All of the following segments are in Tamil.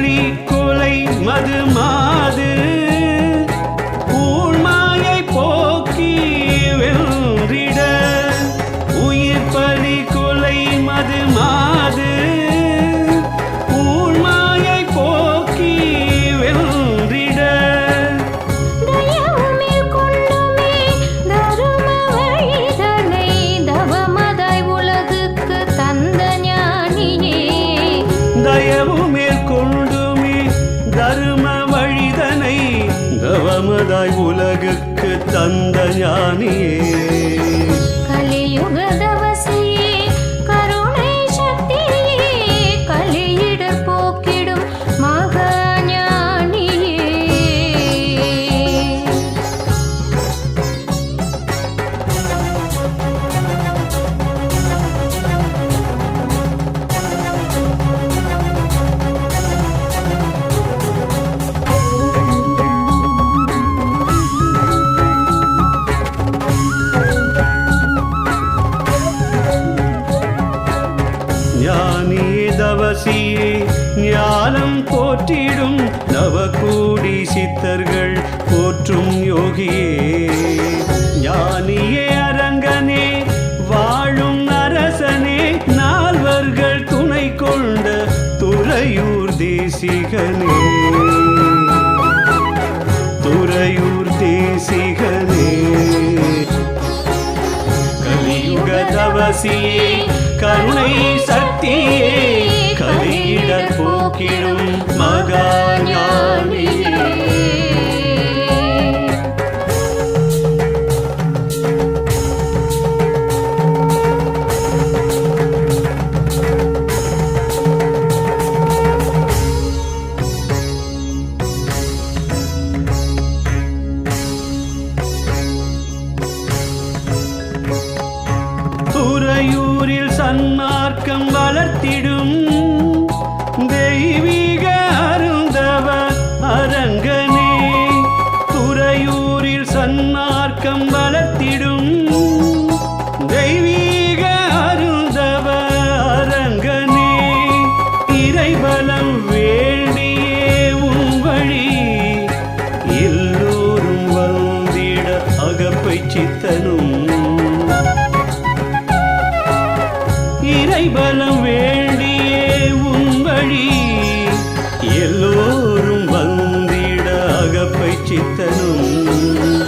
உயிர் பழி கொலை மது மாது தவமதாய் உலகுக்கு தந்த ஞானியே. தவசியே ஞானம் போற்றிடும் நவகூடி சித்தர்கள் போற்றும் யோகியே. ஞானியே அரங்கனே வாழும் அரசனே நால்வர்கள் துணை கொண்ட துறையூர் தேசிகனே. துறையூர் தேசிகனே. கலியுக தவசியே கருணை சக்தியே போக்கிடும் மகா ஞானியே துறையூரில் சன்மார்க்கம் வளர்த்திடும் இறைவலம் வேண்டியே உன் வழி. எல்லோரும் வந்திட அகப்பை சித்தனும். இறைபலம் வேண்டியே உன் வழி. எல்லோரும் வந்திட அகப்பை சித்தனும்.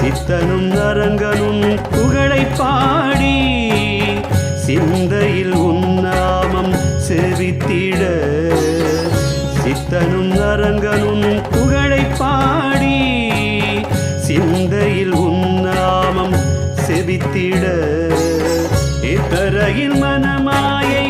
சித்தனும் நரங்கனும் புகழை பாடி. சிந்தையில் உன்னாமம் செவித்திட இக்கரையில் உன்னாமம் செவித்திட இக்கரையில் மனமாயை